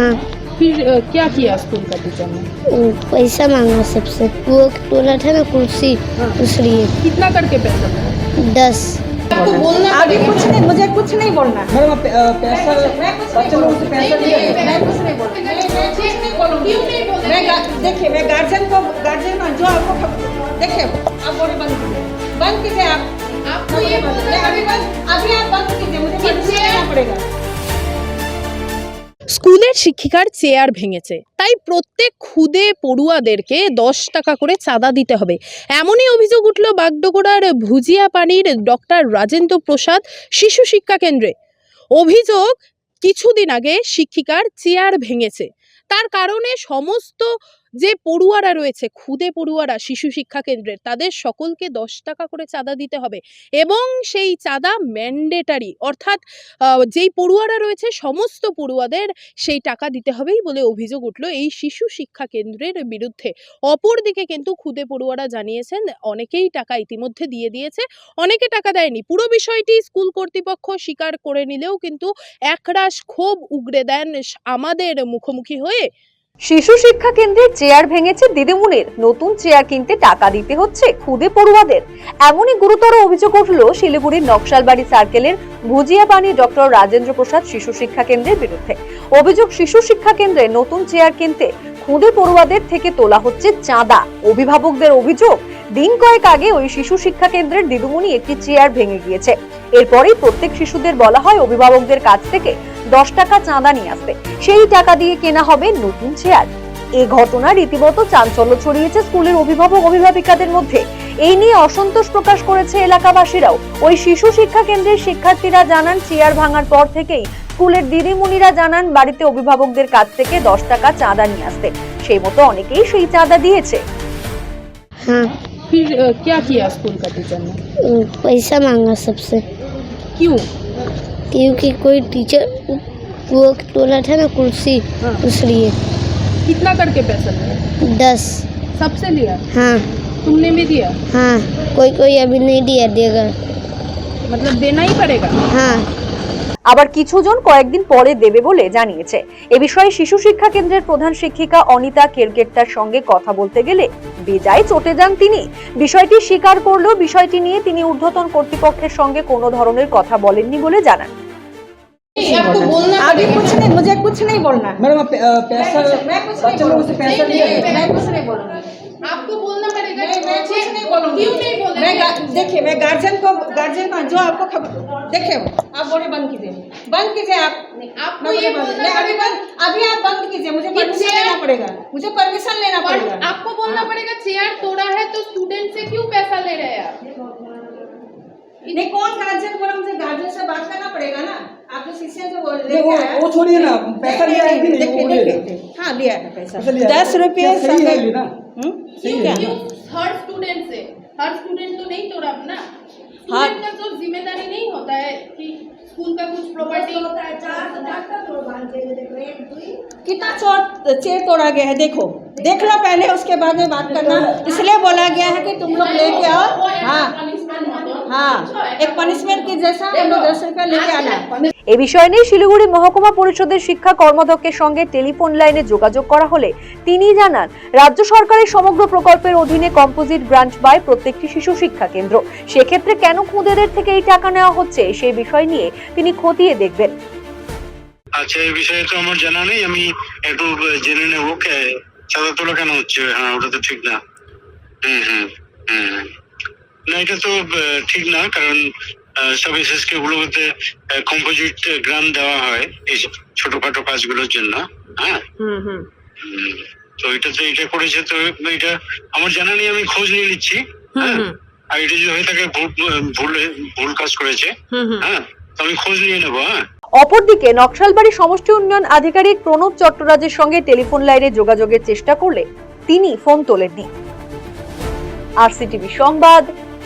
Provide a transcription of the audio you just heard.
हाँ। फिर क्या किया स्कूल का टीचर ने? पैसा मांगा सबसे। वो टोला था ना कुर्सी हाँ। उस लिए कितना करके पैसा दस। आपको बोलना अभी कुछ नहीं मुझे कुछ नहीं बोलना। है मैडम आप, पैसा बच्चे लोगों से पैसा लिए हैं? मैं कुछ नहीं बोलूँगी। मैं मैं कुछ नहीं बोलूँगी। मैं गा- देखिए मैं गार्जियन को गार्जियन जो आपको देखिए आप बोले बंद बंद कीजिए आप। आपको ये बोलना স্কুলের শিক্ষিকার চেয়ার ভেঙেছে। তাই প্রত্যেক খুদে পড়ুয়াদেরকে দশ টাকা করে চাঁদা দিতে হবে। এমনই অভিযোগ উঠল বাগডোগরার ভুজিয়া পানির ডক্টর রাজেন্দ্র প্রসাদ শিশু শিক্ষা কেন্দ্রে। অভিযোগ কিছুদিন আগে শিক্ষিকার চেয়ার ভেঙেছে। তার কারণে সমস্ত যে পড়ুয়ারা রয়েছে, খুদে পড়ুয়ারা, শিশু শিক্ষা কেন্দ্রের, তাদের সকলকে দশ টাকা করে চাঁদা দিতে হবে। এবং সেই চাঁদা ম্যান্ডেটারি অর্থাৎ যেই পড়ুয়ারা রয়েছে, সমস্ত পড়ুয়াদের সেই টাকা দিতে হবেই বলে অভিযোগ উঠল এই শিশু শিক্ষা কেন্দ্রের বিরুদ্ধে। অপরদিকে কিন্তু খুদে পড়ুয়ারা জানিয়েছেন, অনেকেই টাকা ইতিমধ্যে দিয়ে দিয়েছে, অনেকে টাকা দেয়নি। পুরো বিষয়টি স্কুল কর্তৃপক্ষ স্বীকার করে নিলেও কিন্তু একরাশ ক্ষোভ উগরে দেন আমাদের মুখোমুখি হয়ে শিশু শিক্ষা কেন্দ্রের চেয়ার ভেঙেছে দিদিমুনির নতুন চেয়ার কিনতে টাকা দিতে হচ্ছে খুদে পড়ুয়াদের। এমনই গুরুতর অভিযোগ উঠল শিলিগুড়ির নকশালবাড়ি সার্কেলের ভুজিয়াপানি ডক্টর রাজেন্দ্র প্রসাদ শিশু শিক্ষা কেন্দ্রের বিরুদ্ধে। অভিযোগ শিশু শিক্ষা কেন্দ্রে নতুন চেয়ার কিনতে খুদে পড়ুয়াদের থেকে তোলা হচ্ছে চাঁদা। অভিভাবকদের অভিযোগ, দিন কয়েক আগে ওই শিশু শিক্ষা কেন্দ্রের দিদিমুনি একটি চেয়ার ভেঙে গিয়েছে। এরপরেই প্রত্যেক শিশুদের বলা হয় অভিভাবকদের কাছ থেকে দশ টাকা চাঁদা নিয়ে আসতে সেই টাকা দিয়ে কেনা হবে নতুন চেয়ার এই ঘটনা রীতিমতো চাঞ্চল্য ছড়িয়েছে স্কুলের অভিভাবক অভিভাবিকাদের মধ্যে এই নিয়ে অসন্তোষ প্রকাশ করেছে এলাকাবাসীরাও ওই শিশু শিক্ষা কেন্দ্রের শিক্ষার্থীরা জানান চেয়ার ভাঙার পর থেকেই স্কুলের দিদিমণিরা জানান বাড়িতে অভিভাবকদের কাছ থেকে দশ টাকা চাঁদা নিয়ে আসতে সেই মতো অনেকেই সেই চাঁদা দিয়েছে हाँ फिर अ, क्या किया स्कूल का टीचर ने वो पैसा मांगा सबसे क्यों क्योंकि कोई टीचर वो टोला था ना कुर्सी हाँ। उस लिए। कितना करके पैसा लिया? दस। सबसे लिया? हाँ। तुमने भी दिया? हाँ। कोई कोई अभी नहीं दिया देगा। मतलब देना ही पड़ेगा? हाँ। আবার কিছুজন কয়েকদিন পরে দেবে বলে জানিয়েছে এ বিষয়ে শিশু শিক্ষা কেন্দ্রের প্রধান শিক্ষিকা অনিতা কেরকেট্টার সঙ্গে কথা বলতে গেলে বেজায় চটে যান তিনি বিষয়টি স্বীকার করলেও বিষয়টি নিয়ে তিনি ঊর্ধ্বতন কর্তৃপক্ষের সঙ্গে কোনো ধরনের কথা বলেননি বলে জানান आपको बोलना अभी कुछ नहीं मुझे कुछ नहीं बोलना है मैडम आप, अ, पैसा मैं कुछ नहीं बच्चे लोगों से पैसा लिए हैं? मैं कुछ नहीं बोलूंगी आपको बोलना पड़ेगा मैं मैं कुछ नहीं बोलूंगी देखिए मैं गार्जियन को गार्जियन मान जो आपको खबर देखिए आप बोले बंद कीजिए। बंद कीजिए आप। आपको ये बोलना अभी बंद अभी आप बंद कीजिए मुझे परमिशन लेना पड़ेगा। मुझे परमिशन लेना पड़ेगा। आपको बोलना पड़ेगा चेयर तोड़ा है तो स्टूडेंट से क्यों पैसा ले रहे हैं आप? नहीं कौन गार्जियन बोला? मुझे गार्जियन से बात करना पड़ेगा ना। आप जो शिष्य जो बोल रहे वो वो छोड़िए ना पैसा लिया है कि बोलिए ना। हाँ लिया है पैसा। है। दस रुपये है है। हर स्टूडेंट से। हर स्टूडेंट तो नहीं तोड़ा ना हाँ। का तो ज़िम्मेदारी नहीं होता है कि स्कूल का कुछ प्रॉपर्टी होता है चार का तोड़ कितना चोर चेर तोड़ा गया है देखो। देख लो पहले उसके बाद में बात करना। इसलिए बोला गया है कि तुम लोग लेके आओ। हाँ। हाँ एक पनिशमेंट की जैसा हम लोग दस रुपया लेके आना এ বিষয় নিয়ে শিলিগুড়ি মহকুমা পরিষদের শিক্ষা কর্মাধ্যক্ষের সঙ্গে টেলিফোন লাইনে যোগাযোগ করা হলে তিনি জানান রাজ্য সরকারের সমগ্র প্রকল্পের অধীনে কম্পোজিট ব্রাঞ্চ পায় প্রত্যেকটি শিশু শিক্ষা কেন্দ্র সেক্ষেত্রে কেন খুদেদের থেকে এই টাকা নেওয়া হচ্ছে সেই বিষয় নিয়ে তিনি খতিয়ে দেখবেন আচ্ছা এই বিষয়ে তো আমার জানা নেই আমি একটু জেনে নেবো কে- চাঁদা তোলা কেন হচ্ছে হ্যাঁ ওটা তো ঠিক না হুম হুম হুম হুম। না এটা তো ঠিক না কারণ সব এসএসকে গুলোতে কম্পোজিট গ্রাম দেওয়া হয় এই ছোটখাটো কাজগুলোর জন্য হ্যাঁ? তো এটা তো এটা করেছে তো এটা আমার জানা নেই আমি খোঁজ নিয়ে নিচ্ছি হ্যাঁ? আর এটা যদি হয়ে থাকে ভুল ভুল কাজ করেছে হ্যাঁ? তো আমি খোঁজ নিয়ে নেব হ্যাঁ? অপরদিকে নকশালবাড়ি সমষ্টি উন্নয়ন আধিকারিক প্রণব চট্টরাজের সঙ্গে টেলিফোন লাইনে যোগাযোগের চেষ্টা করলে তিনি ফোন তোলেননি। আরসিটিভি সংবাদ